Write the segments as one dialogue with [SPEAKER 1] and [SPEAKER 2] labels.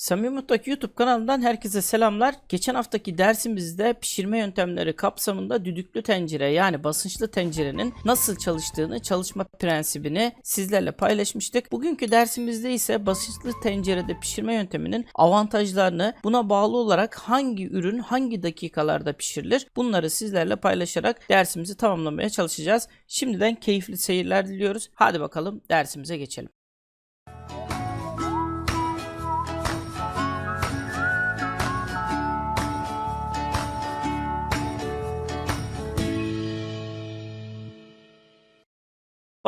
[SPEAKER 1] Samimi Mutfak YouTube kanalından herkese selamlar. Geçen haftaki dersimizde pişirme yöntemleri kapsamında düdüklü tencere yani basınçlı tencerenin nasıl çalıştığını, çalışma prensibini sizlerle paylaşmıştık. Bugünkü dersimizde ise basınçlı tencerede pişirme yönteminin avantajlarını, buna bağlı olarak hangi ürün hangi dakikalarda pişirilir bunları sizlerle paylaşarak dersimizi tamamlamaya çalışacağız. Şimdiden keyifli seyirler diliyoruz. Hadi bakalım dersimize geçelim.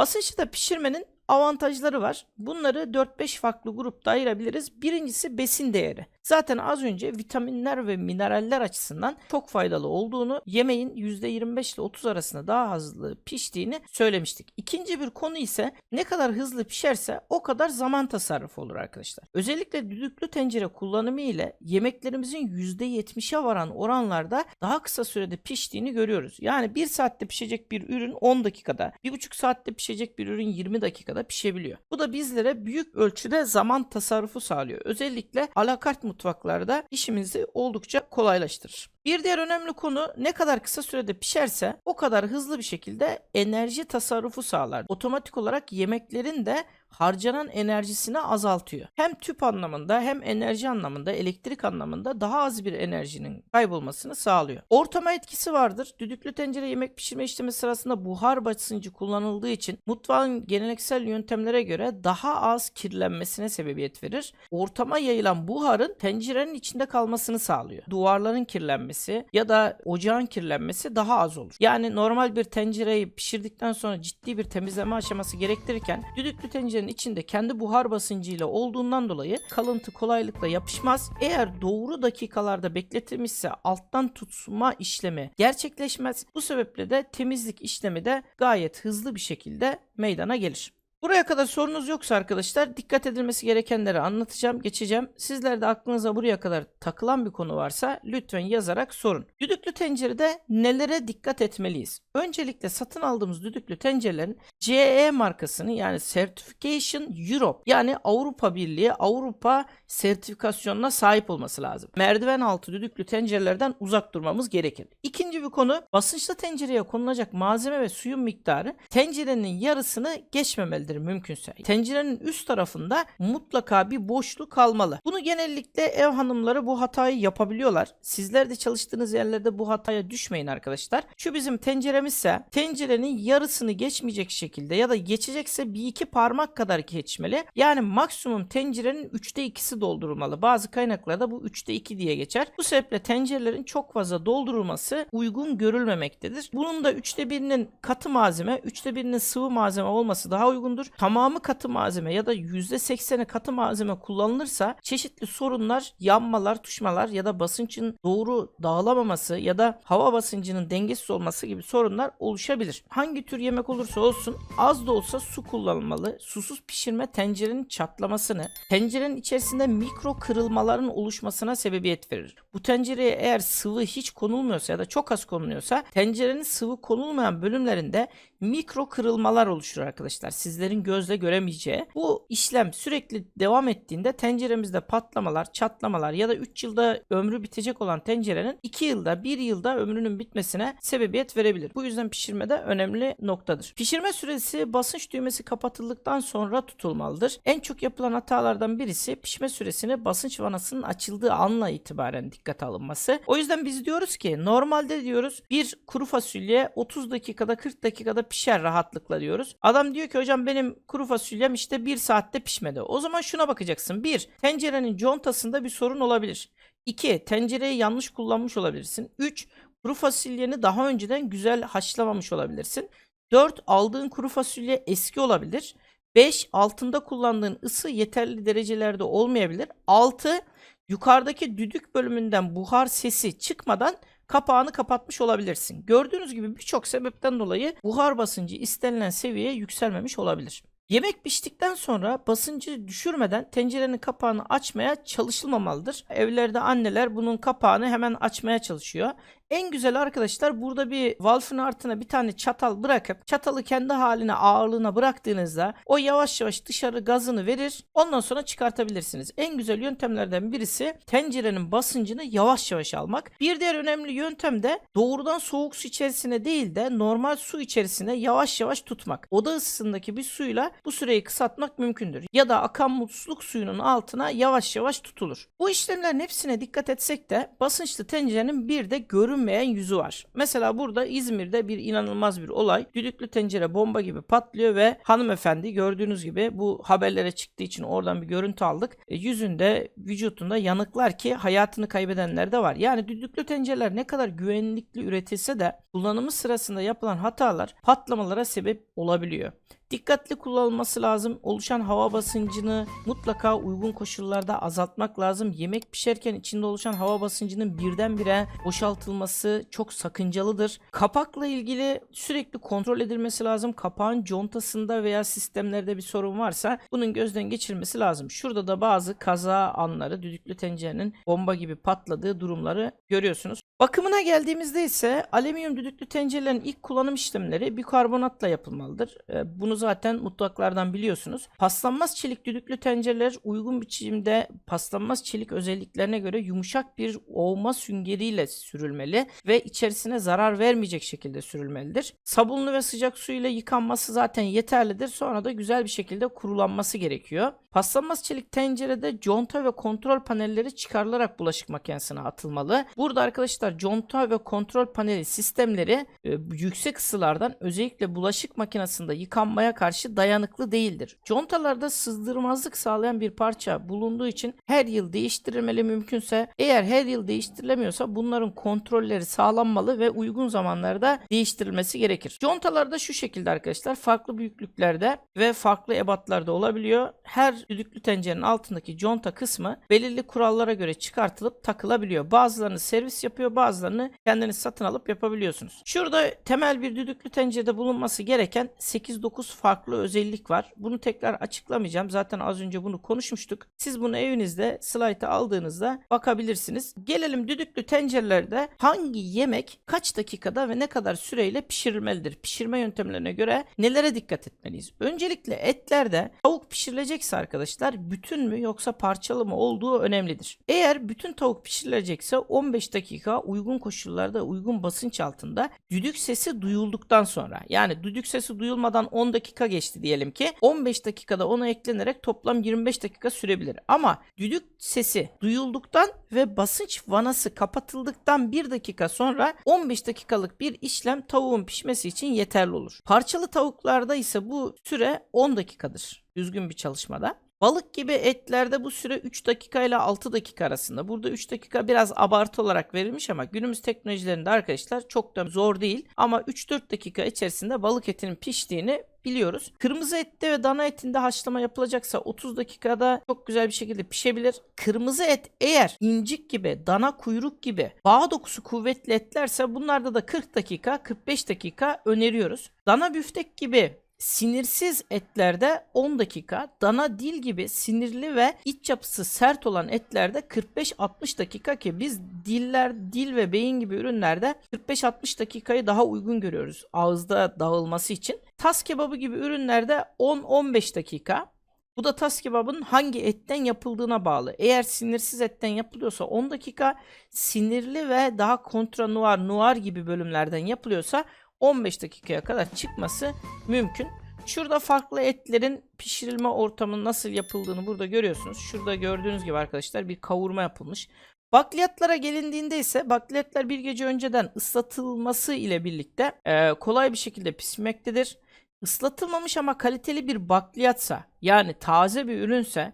[SPEAKER 1] Basınçta pişirmenin avantajları var. Bunları 4-5 farklı grupta ayırabiliriz. Birincisi besin değeri. Zaten az önce vitaminler ve mineraller açısından çok faydalı olduğunu, yemeğin %25 ile 30 arasında daha hızlı piştiğini söylemiştik. İkinci bir konu ise ne kadar hızlı pişerse o kadar zaman tasarrufu olur arkadaşlar. Özellikle düdüklü tencere kullanımı ile yemeklerimizin %70'e varan oranlarda daha kısa sürede piştiğini görüyoruz. Yani 1 saatte pişecek bir ürün 10 dakikada, 1,5 saatte pişecek bir ürün 20 dakikada pişebiliyor. Bu da bizlere büyük ölçüde zaman tasarrufu sağlıyor. Özellikle alakart mutfaklarda işimizi oldukça kolaylaştırır. Bir diğer önemli konu ne kadar kısa sürede pişerse o kadar hızlı bir şekilde enerji tasarrufu sağlar. Otomatik olarak yemeklerin de harcanan enerjisini azaltıyor. Hem tüp anlamında hem enerji anlamında, elektrik anlamında daha az bir enerjinin kaybolmasını sağlıyor. Ortama etkisi vardır. Düdüklü tencere yemek pişirme işlemi sırasında buhar basıncı kullanıldığı için mutfağın geleneksel yöntemlere göre daha az kirlenmesine sebebiyet verir. Ortama yayılan buharın tencerenin içinde kalmasını sağlıyor. Duvarların kirlenmesi ya da ocağın kirlenmesi daha az olur. Yani normal bir tencereyi pişirdikten sonra ciddi bir temizleme aşaması gerektirirken düdüklü tencerenin içinde kendi buhar basıncıyla olduğundan dolayı kalıntı kolaylıkla yapışmaz. Eğer doğru dakikalarda bekletilmişse alttan tutma işlemi gerçekleşmez. Bu sebeple de temizlik işlemi de gayet hızlı bir şekilde meydana gelir. Buraya kadar sorunuz yoksa arkadaşlar dikkat edilmesi gerekenleri anlatacağım, geçeceğim. Sizler de aklınıza buraya kadar takılan bir konu varsa lütfen yazarak sorun. Düdüklü tencerede nelere dikkat etmeliyiz? Öncelikle satın aldığımız düdüklü tencerelerin CE markasını yani Certification Europe yani Avrupa Birliği Avrupa sertifikasyonuna sahip olması lazım. Merdiven altı düdüklü tencerelerden uzak durmamız gerekir. İkinci bir konu basınçlı tencereye konulacak malzeme ve suyun miktarı tencerenin yarısını geçmemelidir mümkünse. Tencerenin üst tarafında mutlaka bir boşluk kalmalı. Bunu genellikle ev hanımları bu hatayı yapabiliyorlar. Sizler de çalıştığınız yerlerde bu hataya düşmeyin arkadaşlar. Şu bizim tenceremizse tencerenin yarısını geçmeyecek şekilde ya da geçecekse bir iki parmak kadar geçmeli. Yani maksimum tencerenin üçte ikisi doldurulmalı. Bazı kaynaklarda bu üçte iki diye geçer. Bu sebeple tencerelerin çok fazla doldurulması uygun görülmemektedir. Bunun da üçte birinin katı malzeme, üçte birinin sıvı malzeme olması daha uygundur. Tamamı katı malzeme ya da yüzde sekseni katı malzeme kullanılırsa çeşitli sorunlar, yanmalar, tuşmalar ya da basıncın doğru dağılamaması ya da hava basıncının dengesiz olması gibi sorunlar oluşabilir. Hangi tür yemek olursa olsun az da olsa su kullanılmalı. Susuz pişirme tencerenin çatlamasını, tencerenin içerisinde mikro kırılmaların oluşmasına sebebiyet verir. Bu tencereye eğer sıvı hiç konulmuyorsa ya da çok az konuluyorsa tencerenin sıvı konulmayan bölümlerinde mikro kırılmalar oluşur arkadaşlar. Sizlerin gözle göremeyeceği. Bu işlem sürekli devam ettiğinde tenceremizde patlamalar, çatlamalar ya da 3 yılda ömrü bitecek olan tencerenin 2 yılda, 1 yılda ömrünün bitmesine sebebiyet verebilir. Bu yüzden pişirmede önemli noktadır. Pişirme süresi basınç düğmesi kapatıldıktan sonra tutulmalıdır. En çok yapılan hatalardan birisi pişme süresini basınç vanasının açıldığı anla itibaren dikkate alınması. O yüzden biz diyoruz ki normalde diyoruz bir kuru fasulye 30 dakikada 40 dakikada pişer rahatlıkla diyoruz. Adam diyor ki hocam benim kuru fasulyem işte 1 saatte pişmedi. O zaman şuna bakacaksın. 1. Tencerenin contasında bir sorun olabilir. 2. Tencereyi yanlış kullanmış olabilirsin. 3. Kuru fasulyeni daha önceden güzel haşlamamış olabilirsin. 4. Aldığın kuru fasulye eski olabilir. 5. Altında kullandığın ısı yeterli derecelerde olmayabilir. 6. Yukarıdaki düdük bölümünden buhar sesi çıkmadan kapağını kapatmış olabilirsin. Gördüğünüz gibi birçok sebepten dolayı buhar basıncı istenilen seviyeye yükselmemiş olabilir. Yemek piştikten sonra basıncı düşürmeden tencerenin kapağını açmaya çalışılmamalıdır. Evlerde anneler bunun kapağını hemen açmaya çalışıyor. En güzel arkadaşlar burada bir valfın altına bir tane çatal bırakıp çatalı kendi haline ağırlığına bıraktığınızda o yavaş yavaş dışarı gazını verir. Ondan sonra çıkartabilirsiniz. En güzel yöntemlerden birisi tencerenin basıncını yavaş yavaş almak. Bir diğer önemli yöntem de doğrudan soğuk su içerisine değil de normal su içerisine yavaş yavaş tutmak. Oda ısısındaki bir suyla bu süreyi kısaltmak mümkündür. Ya da akan musluk suyunun altına yavaş yavaş tutulur. Bu işlemlerin hepsine dikkat etsek de basınçlı tencerenin bir de görünmeyen yüzü var. Mesela burada İzmir'de bir inanılmaz bir olay. Düdüklü tencere bomba gibi patlıyor ve hanımefendi gördüğünüz gibi bu haberlere çıktığı için oradan bir görüntü aldık. E, yüzünde, vücutunda yanıklar ki hayatını kaybedenler de var. Yani düdüklü tencereler ne kadar güvenlikli üretilse de kullanımı sırasında yapılan hatalar patlamalara sebep olabiliyor. Dikkatli kullanılması lazım. Oluşan hava basıncını mutlaka uygun koşullarda azaltmak lazım. Yemek pişerken içinde oluşan hava basıncının birdenbire boşaltılması çok sakıncalıdır. Kapakla ilgili sürekli kontrol edilmesi lazım. Kapağın contasında veya sistemlerde bir sorun varsa bunun gözden geçirilmesi lazım. Şurada da bazı kaza anları düdüklü tencerenin bomba gibi patladığı durumları görüyorsunuz. Bakımına geldiğimizde ise alüminyum düdüklü tencerelerin ilk kullanım işlemleri bikarbonatla yapılmalıdır. E, Bunu zaten mutfaklardan biliyorsunuz. Paslanmaz çelik düdüklü tencereler uygun biçimde paslanmaz çelik özelliklerine göre yumuşak bir ovma süngeriyle sürülmeli ve içerisine zarar vermeyecek şekilde sürülmelidir. Sabunlu ve sıcak su ile yıkanması zaten yeterlidir. Sonra da güzel bir şekilde kurulanması gerekiyor. Paslanmaz çelik tencerede conta ve kontrol panelleri çıkarılarak bulaşık makinesine atılmalı. Burada arkadaşlar conta ve kontrol paneli sistemleri e, yüksek ısılardan özellikle bulaşık makinesinde yıkanmaya karşı dayanıklı değildir. Contalarda sızdırmazlık sağlayan bir parça bulunduğu için her yıl değiştirilmeli mümkünse eğer her yıl değiştirilemiyorsa bunların kontrolleri sağlanmalı ve uygun zamanlarda değiştirilmesi gerekir. Contalarda şu şekilde arkadaşlar farklı büyüklüklerde ve farklı ebatlarda olabiliyor. Her düdüklü tencerenin altındaki conta kısmı belirli kurallara göre çıkartılıp takılabiliyor. Bazılarını servis yapıyor bazılarını kendiniz satın alıp yapabiliyorsunuz. Şurada temel bir düdüklü tencerede bulunması gereken 8-9 farklı özellik var. Bunu tekrar açıklamayacağım. Zaten az önce bunu konuşmuştuk. Siz bunu evinizde slayta aldığınızda bakabilirsiniz. Gelelim düdüklü tencerelerde hangi yemek kaç dakikada ve ne kadar süreyle pişirilmelidir? Pişirme yöntemlerine göre nelere dikkat etmeliyiz? Öncelikle etlerde tavuk pişirilecekse arkadaşlar bütün mü yoksa parçalı mı olduğu önemlidir. Eğer bütün tavuk pişirilecekse 15 dakika uygun koşullarda uygun basınç altında düdük sesi duyulduktan sonra yani düdük sesi duyulmadan 10 dakika geçti diyelim ki 15 dakikada ona eklenerek toplam 25 dakika sürebilir. Ama düdük sesi duyulduktan ve basınç vanası kapatıldıktan 1 dakika sonra 15 dakikalık bir işlem tavuğun pişmesi için yeterli olur. Parçalı tavuklarda ise bu süre 10 dakikadır düzgün bir çalışmada. Balık gibi etlerde bu süre 3 dakika ile 6 dakika arasında. Burada 3 dakika biraz abartı olarak verilmiş ama günümüz teknolojilerinde arkadaşlar çok da zor değil. Ama 3-4 dakika içerisinde balık etinin piştiğini biliyoruz. Kırmızı ette ve dana etinde haşlama yapılacaksa 30 dakikada çok güzel bir şekilde pişebilir. Kırmızı et eğer incik gibi, dana kuyruk gibi bağ dokusu kuvvetli etlerse bunlarda da 40 dakika, 45 dakika öneriyoruz. Dana büftek gibi Sinirsiz etlerde 10 dakika, dana dil gibi sinirli ve iç yapısı sert olan etlerde 45-60 dakika ki biz diller, dil ve beyin gibi ürünlerde 45-60 dakikayı daha uygun görüyoruz ağızda dağılması için. Tas kebabı gibi ürünlerde 10-15 dakika. Bu da tas kebabının hangi etten yapıldığına bağlı. Eğer sinirsiz etten yapılıyorsa 10 dakika, sinirli ve daha kontra noir, noir gibi bölümlerden yapılıyorsa 15 dakikaya kadar çıkması mümkün. Şurada farklı etlerin pişirilme ortamının nasıl yapıldığını burada görüyorsunuz. Şurada gördüğünüz gibi arkadaşlar bir kavurma yapılmış. Bakliyatlara gelindiğinde ise bakliyatlar bir gece önceden ıslatılması ile birlikte e, kolay bir şekilde pişmektedir. Islatılmamış ama kaliteli bir bakliyatsa yani taze bir ürünse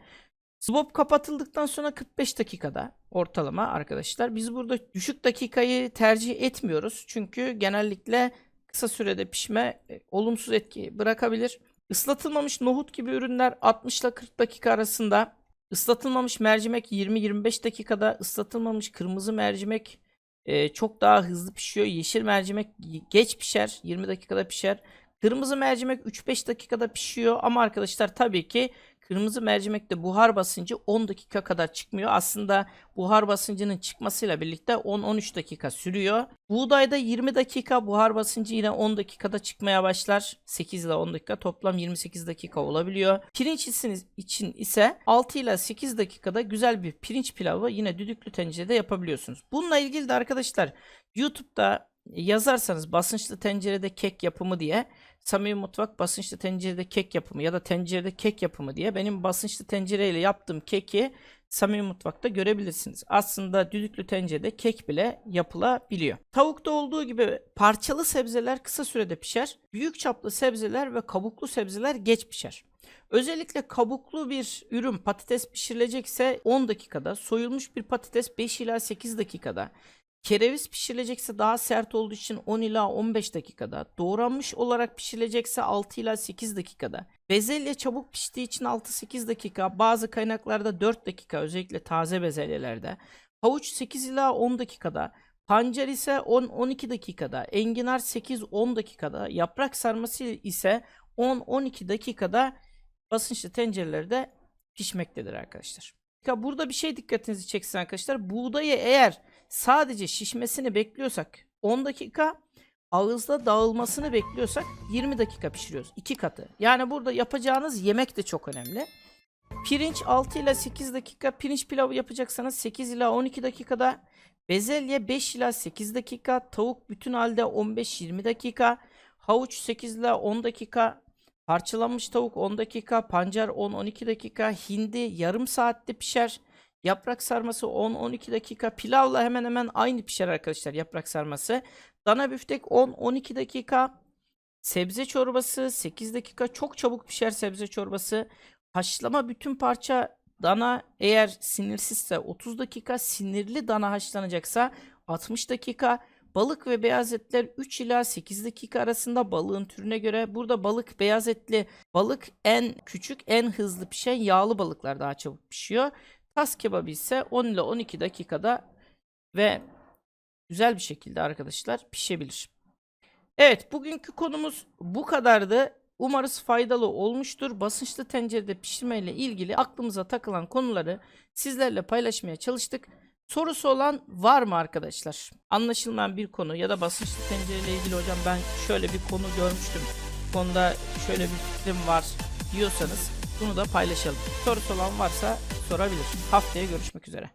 [SPEAKER 1] Swap kapatıldıktan sonra 45 dakikada ortalama arkadaşlar. Biz burada düşük dakikayı tercih etmiyoruz. Çünkü genellikle kısa sürede pişme e, olumsuz etki bırakabilir. Islatılmamış nohut gibi ürünler 60 ile 40 dakika arasında. Islatılmamış mercimek 20-25 dakikada. ıslatılmamış kırmızı mercimek e, çok daha hızlı pişiyor. Yeşil mercimek geç pişer. 20 dakikada pişer. Kırmızı mercimek 3-5 dakikada pişiyor ama arkadaşlar tabii ki Kırmızı mercimekte buhar basıncı 10 dakika kadar çıkmıyor. Aslında buhar basıncının çıkmasıyla birlikte 10-13 dakika sürüyor. Buğdayda 20 dakika buhar basıncı yine 10 dakikada çıkmaya başlar. 8 ile 10 dakika toplam 28 dakika olabiliyor. Pirinç için- ise 6 ile 8 dakikada güzel bir pirinç pilavı yine düdüklü tencerede yapabiliyorsunuz. Bununla ilgili de arkadaşlar YouTube'da yazarsanız basınçlı tencerede kek yapımı diye Samimi Mutfak basınçlı tencerede kek yapımı ya da tencerede kek yapımı diye benim basınçlı tencereyle yaptığım keki Samimi Mutfak'ta görebilirsiniz. Aslında düdüklü tencerede kek bile yapılabiliyor. Tavukta olduğu gibi parçalı sebzeler kısa sürede pişer. Büyük çaplı sebzeler ve kabuklu sebzeler geç pişer. Özellikle kabuklu bir ürün patates pişirilecekse 10 dakikada, soyulmuş bir patates 5 ila 8 dakikada, kereviz pişirilecekse daha sert olduğu için 10 ila 15 dakikada, doğranmış olarak pişirilecekse 6 ila 8 dakikada, bezelye çabuk piştiği için 6-8 dakika, bazı kaynaklarda 4 dakika özellikle taze bezelyelerde, havuç 8 ila 10 dakikada, pancar ise 10-12 dakikada, enginar 8-10 dakikada, yaprak sarması ise 10-12 dakikada basınçlı tencerelerde pişmektedir arkadaşlar. Burada bir şey dikkatinizi çeksin arkadaşlar. Buğdayı eğer sadece şişmesini bekliyorsak 10 dakika, ağızda dağılmasını bekliyorsak 20 dakika pişiriyoruz. iki katı. Yani burada yapacağınız yemek de çok önemli. Pirinç 6 ile 8 dakika, pirinç pilavı yapacaksanız 8 ila 12 dakikada, bezelye 5 ila 8 dakika, tavuk bütün halde 15-20 dakika, havuç 8 ila 10 dakika, Parçalanmış tavuk 10 dakika, pancar 10-12 dakika, hindi yarım saatte pişer. Yaprak sarması 10-12 dakika. Pilavla hemen hemen aynı pişer arkadaşlar yaprak sarması. Dana büftek 10-12 dakika. Sebze çorbası 8 dakika. Çok çabuk pişer sebze çorbası. Haşlama bütün parça dana eğer sinirsizse 30 dakika. Sinirli dana haşlanacaksa 60 dakika. Balık ve beyaz etler 3 ila 8 dakika arasında balığın türüne göre. Burada balık beyaz etli balık en küçük en hızlı pişen yağlı balıklar daha çabuk pişiyor. Tas kebabı ise 10 ile 12 dakikada ve güzel bir şekilde arkadaşlar pişebilir. Evet bugünkü konumuz bu kadardı. Umarız faydalı olmuştur. Basınçlı tencerede pişirme ile ilgili aklımıza takılan konuları sizlerle paylaşmaya çalıştık. Sorusu olan var mı arkadaşlar? Anlaşılmayan bir konu ya da basınçlı tencereyle ilgili hocam ben şöyle bir konu görmüştüm. Konuda şöyle bir fikrim var diyorsanız bunu da paylaşalım. Sorusu olan varsa sorabilir. Haftaya görüşmek üzere.